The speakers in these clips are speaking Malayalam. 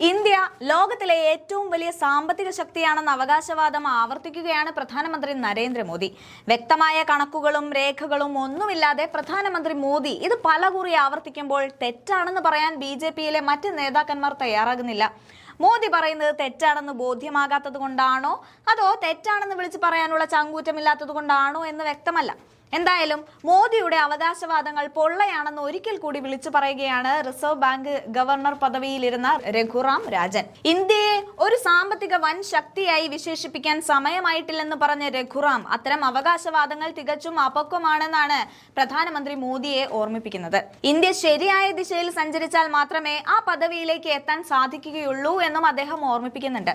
ഇന്ത്യ ലോകത്തിലെ ഏറ്റവും വലിയ സാമ്പത്തിക ശക്തിയാണെന്ന അവകാശവാദം ആവർത്തിക്കുകയാണ് പ്രധാനമന്ത്രി നരേന്ദ്രമോദി. വ്യക്തമായ കണക്കുകളും രേഖകളും ഒന്നുമില്ലാതെ പ്രധാനമന്ത്രി മോദി ഇത് പലകുറി ആവർത്തിക്കുമ്പോൾ തെറ്റാണെന്ന് പറയാൻ ബി ജെ പിയിലെ മറ്റ് നേതാക്കന്മാർ തയ്യാറാകുന്നില്ല. മോദി പറയുന്നത് തെറ്റാണെന്ന് ബോധ്യമാകാത്തത് കൊണ്ടാണോ? അതോ തെറ്റാണെന്ന് വിളിച്ച് പറയാനുള്ള ചങ്കൂറ്റമില്ലാത്തത് കൊണ്ടാണോ എന്ന് വ്യക്തമല്ല. എന്തായാലും മോദിയുടെ അവകാശവാദങ്ങൾ പൊള്ളയാണെന്ന് ഒരിക്കൽ കൂടി വിളിച്ചു പറയുകയാണ് റിസർവ് ബാങ്ക് ഗവർണർ പദവിയിലിരുന്ന രഘുറാം രാജൻ. ഇന്ത്യയെ ഒരു സാമ്പത്തിക വൻ ശക്തിയായി വിശേഷിപ്പിക്കാൻ സമയമായിട്ടില്ലെന്ന് പറഞ്ഞ രഘുറാം അത്തരം അവകാശവാദങ്ങൾ തികച്ചും അപക്വമാണെന്നാണ് പ്രധാനമന്ത്രി മോദിയെ ഓർമ്മിപ്പിക്കുന്നത്. ഇന്ത്യ ശരിയായ ദിശയിൽ സഞ്ചരിച്ചാൽ മാത്രമേ ആ പദവിയിലേക്ക് എത്താൻ സാധിക്കുകയുള്ളൂ എന്നും അദ്ദേഹം ഓർമ്മിപ്പിക്കുന്നുണ്ട്.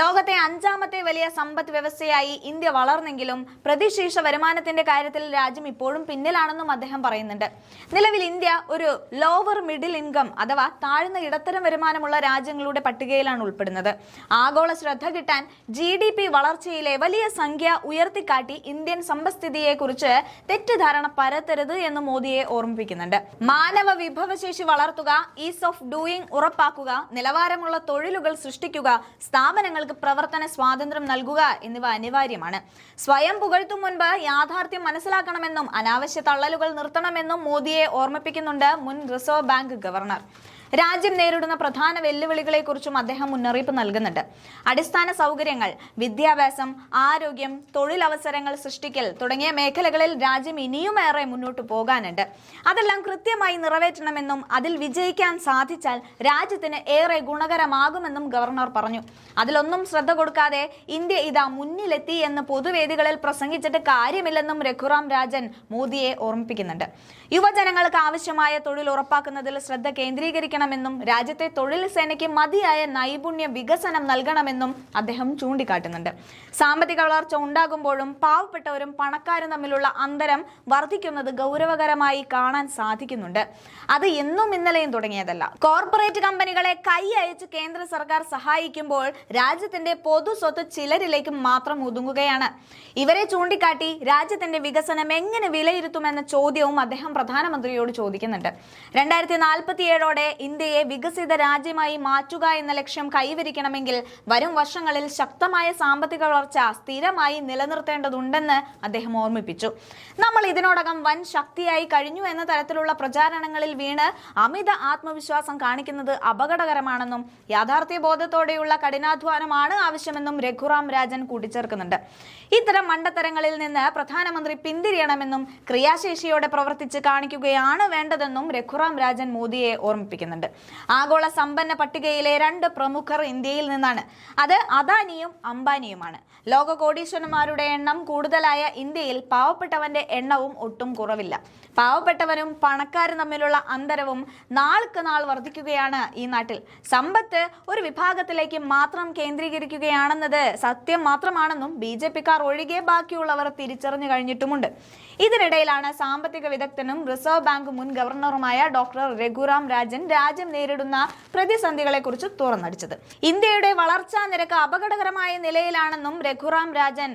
ലോകത്തെ അഞ്ചാമത്തെ വലിയ സമ്പദ് വ്യവസ്ഥയായി ഇന്ത്യ വളർന്നെങ്കിലും പ്രതിശീർഷ വരുമാനത്തിന്റെ കാര്യത്തിൽ രാജ്യം ഇപ്പോഴും പിന്നിലാണെന്നും അദ്ദേഹം പറയുന്നുണ്ട്. നിലവിൽ ഇന്ത്യ ഒരു ലോവർ മിഡിൽ ഇൻകം അഥവാ താഴ്ന്ന ഇടത്തരം വരുമാനമുള്ള രാജ്യങ്ങളുടെ പട്ടികയിലാണ് ഉൾപ്പെടുന്നത്. ആഗോള ശ്രദ്ധ കിട്ടാൻ ജി ഡി പി വളർച്ചയിലെ വലിയ സംഖ്യ ഉയർത്തിക്കാട്ടി ഇന്ത്യൻ സമ്പദ്സ്ഥിതിയെക്കുറിച്ച് തെറ്റിദ്ധാരണ പരത്തരുത് എന്ന് മോദിയെ ഓർമ്മിപ്പിക്കുന്നുണ്ട്. മാനവ വിഭവശേഷി വളർത്തുക ഈസ് ഓഫ് ഡൂയിങ് ഉറപ്പാക്കുക നിലവാരമുള്ള തൊഴിലുകൾ സൃഷ്ടിക്കുക സ്ഥാപനങ്ങൾക്ക് പ്രവർത്തന സ്വാതന്ത്ര്യം നൽകുക എന്നിവ അനിവാര്യമാണ്. സ്വയം പുകഴ്ത്തും മുൻപ് യാഥാർത്ഥ്യം മനസ്സിലാക്കണമെന്നും അനാവശ്യ തള്ളലുകൾ നിർത്തണമെന്നും മോദിയെ ഓർമ്മിപ്പിക്കുന്നുണ്ട് മുൻ റിസർവ് ബാങ്ക് ഗവർണർ. രാജ്യം നേരിടുന്ന പ്രധാന വെല്ലുവിളികളെ കുറിച്ചും അദ്ദേഹം മുന്നറിയിപ്പ് നൽകുന്നുണ്ട്. അടിസ്ഥാന സൗകര്യങ്ങൾ വിദ്യാഭ്യാസം ആരോഗ്യം തൊഴിലവസരങ്ങൾ സൃഷ്ടിക്കൽ തുടങ്ങിയ മേഖലകളിൽ രാജ്യം ഇനിയും ഏറെ മുന്നോട്ട് പോകാനുണ്ട്. അതെല്ലാം കൃത്യമായി നിറവേറ്റണമെന്നും അതിൽ വിജയിക്കാൻ സാധിച്ചാൽ രാജ്യത്തിന് ഏറെ ഗുണകരമാകുമെന്നും ഗവർണർ പറഞ്ഞു. അതിലൊന്നും ശ്രദ്ധ കൊടുക്കാതെ ഇന്ത്യ ഇതാ മുന്നിലെത്തി എന്ന് പൊതുവേദികളിൽ പ്രസംഗിച്ചിട്ട് കാര്യമില്ലെന്നും രഘുറാം രാജൻ മോദിയെ ഓർമ്മിപ്പിക്കുന്നുണ്ട്. യുവജനങ്ങൾക്ക് ആവശ്യമായ തൊഴിൽ ഉറപ്പാക്കുന്നതിൽ ശ്രദ്ധ കേന്ദ്രീകരിക്കണമെന്നും രാജ്യത്തെ തൊഴിൽ സേനയ്ക്ക് മതിയായ നൈപുണ്യ വികസനം നൽകണമെന്നും അദ്ദേഹം ചൂണ്ടിക്കാട്ടുന്നുണ്ട്. സാമ്പത്തിക വളർച്ച ഉണ്ടാകുമ്പോഴും പാവപ്പെട്ടവരും പണക്കാരും തമ്മിലുള്ള അന്തരം വർദ്ധിക്കുന്നത് ഗൗരവകരമായി കാണാൻ സാധിക്കുന്നുണ്ട്. അത് എന്നും ഇന്നലെയും തുടങ്ങിയതല്ല. കോർപ്പറേറ്റ് കമ്പനികളെ കൈ അയച്ച് കേന്ദ്ര സർക്കാർ സഹായിക്കുമ്പോൾ രാജ്യത്തിന്റെ പൊതു സ്വത്ത് ചിലരിലേക്ക് മാത്രം ഒതുങ്ങുകയാണ്. ഇവരെ ചൂണ്ടിക്കാട്ടി രാജ്യത്തിന്റെ വികസനം എങ്ങനെ വിലയിരുത്തുമെന്ന ചോദ്യവും അദ്ദേഹം പ്രധാനമന്ത്രിയോട് ചോദിക്കുന്നുണ്ട്. രണ്ടായിരത്തി നാൽപ്പത്തിയേഴോടെ ഇന്ത്യയെ വികസിത രാജ്യമായി മാറ്റുക എന്ന ലക്ഷ്യം കൈവരിക്കണമെങ്കിൽ വരും വർഷങ്ങളിൽ ശക്തമായ സാമ്പത്തിക വളർച്ച സ്ഥിരമായി നിലനിർത്തേണ്ടതുണ്ടെന്ന് അദ്ദേഹം ഓർമ്മിപ്പിച്ചു. നമ്മൾ ഇതിനോടകം വൻ ശക്തിയായി കഴിഞ്ഞു എന്ന തരത്തിലുള്ള പ്രചാരണങ്ങളിൽ വീണ് അമിത ആത്മവിശ്വാസം കാണിക്കുന്നത് അപകടകരമാണെന്നും യാഥാർത്ഥ്യ ബോധത്തോടെയുള്ള കഠിനാധ്വാനമാണ് ആവശ്യമെന്നും രഘുറാം രാജൻ കൂട്ടിച്ചേർക്കുന്നുണ്ട്. ഇത്തരം മണ്ടത്തരങ്ങളിൽ നിന്ന് പ്രധാനമന്ത്രി പിന്തിരിയണമെന്നും ക്രിയാശേഷിയോടെ പ്രവർത്തിച്ച് കാണിക്കുകയാണ് വേണ്ടതെന്നും രഘുറാം രാജൻ മോദിയെ ഓർമ്മിപ്പിക്കുന്നുണ്ട് ആഗോള സമ്പന്ന പട്ടികയിലെ രണ്ട് പ്രമുഖർ ഇന്ത്യയിൽ നിന്നാണ്. അത് അദാനിയും അംബാനിയുമാണ്. ലോക കോടീശ്വരന്മാരുടെ എണ്ണം കൂടുതലായ ഇന്ത്യയിൽ പാവപ്പെട്ടവന്റെ എണ്ണവും ഒട്ടും കുറവില്ല. പാവപ്പെട്ടവനും പണക്കാരും തമ്മിലുള്ള അന്തരവും നാൾക്ക് നാൾ വർദ്ധിക്കുകയാണ് ഈ നാട്ടിൽ. സമ്പത്ത് ഒരു വിഭാഗത്തിലേക്ക് മാത്രം കേന്ദ്രീകരിക്കുകയാണെന്നത് സത്യം മാത്രമാണെന്നും ബി ജെ പിക്കാർ ഒഴികെ ബാക്കിയുള്ളവർ തിരിച്ചറിഞ്ഞു കഴിഞ്ഞിട്ടുമുണ്ട്. ഇതിനിടയിലാണ് സാമ്പത്തിക വിദഗ്ധനും റിസർവ് ബാങ്ക് മുൻ ഗവർണറുമായ ഡോക്ടർ രഘുറാം രാജൻ രാജ്യം നേരിടുന്ന പ്രതിസന്ധികളെക്കുറിച്ച് തുറന്നടിച്ചത്. ഇന്ത്യയുടെ വളർച്ചാ നിരക്ക് അപകടകരമായ നിലയിലാണെന്നും രഘുറാം രാജൻ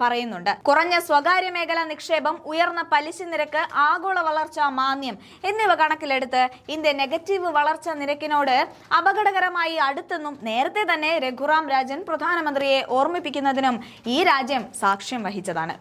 പറയുന്നുണ്ട്. കുറഞ്ഞ സ്വകാര്യ മേഖല നിക്ഷേപം ഉയർന്ന പലിശ നിരക്ക് ആഗോള വളർച്ചാ മാന്യം എന്നിവ കണക്കിലെടുത്ത് ഇന്ത്യ നെഗറ്റീവ് വളർച്ച നിരക്കിനോട് അപകടകരമായി അടുത്തെന്നും നേരത്തെ തന്നെ രഘുറാം രാജൻ പ്രധാനമന്ത്രിയെ ഓർമ്മിപ്പിക്കുന്നതിനും ഈ രാജ്യം സാക്ഷ്യം വഹിച്ചതാണ്.